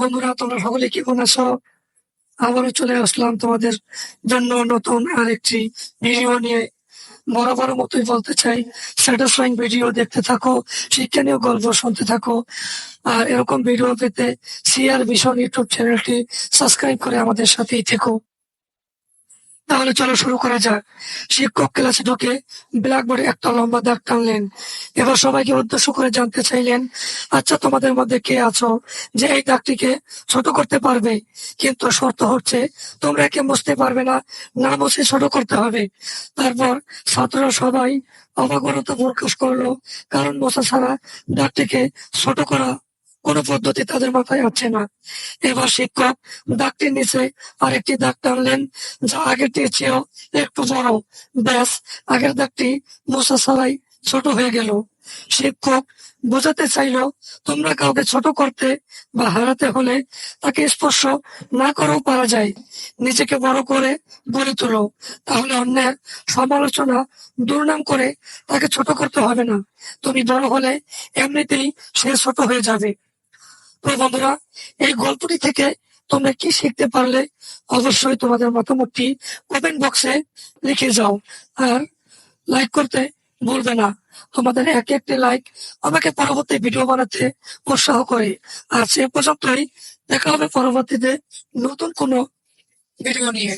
বন্ধুরা, তোমরা সকলে কেমন আছো আবারও চলে আসলাম তোমাদের জন্য নতুন আরেকটি ভিডিও নিয়ে। বরাবর মতোই বলতে চাই স্যাটিসফাইং ভিডিও দেখতে থাকো, শিক্ষণীয় গল্প শুনতে থাকো, আর এরকম ভিডিও পেতে সিআর ভিশন ইউটিউব চ্যানেলটি সাবস্ক্রাইব করে আমাদের সাথেই থেকো। তাহলে চলো শুরু করা যাক। শিক্ষক ক্লাসে ঢুকে ব্ল্যাকবোর্ডে একটা লম্বা দাগ টানলেন। এবার সবাইকে উদ্দেশ্য করে জানতে চাইলেন আচ্ছা তোমাদের মধ্যে কে আছো যে এই দাগটিকে ছোট করতে পারবে? কিন্তু শর্ত হচ্ছে, তোমরা একে বুঝতে পারবে না না বসে ছোট করতে হবে। তারপর ছাত্ররা সবাই অবাগরতা প্রকাশ করল, কারণ মোছা ছাড়া দাগটিকে ছোট করা কোনো পদ্ধতি তাদের মাথায় আসছে না। এবার শিক্ষক দাগটির নিচে আরেকটি দাগ টানলেন যা আগেরটির চেয়েও একটু বড়। ব্যাস, আগের দাগটি মোছা ছাড়াই ছোট হয়ে গেল। শিক্ষক বোঝাতে চাইলো, তোমরা কাউকে ছোট করতে বা হারাতে হলে তাকে স্পর্শ না করেও পারা যায়। নিজেকে বড় করে গড়ে তোলো। তাহলে অন্যের সমালোচনা দুর্নাম করে তাকে ছোট করতে হবে না। তুমি বড় হলে এমনিতেই সে ছোট হয়ে যাবে। তো বন্ধুরা, এই গল্পটি থেকে তোমরা কি শিখতে পারলে অবশ্যই তোমাদের মতামতটি কমেন্ট বক্সে লিখে যাও। আর লাইক করতে ভুলবে না। তোমাদের এক একটি লাইক আমাকে পরবর্তী ভিডিও বানাতে উৎসাহ করে। আর সে পর্যন্তই। দেখা হবে পরবর্তীতে নতুন কোনো ভিডিও নিয়ে।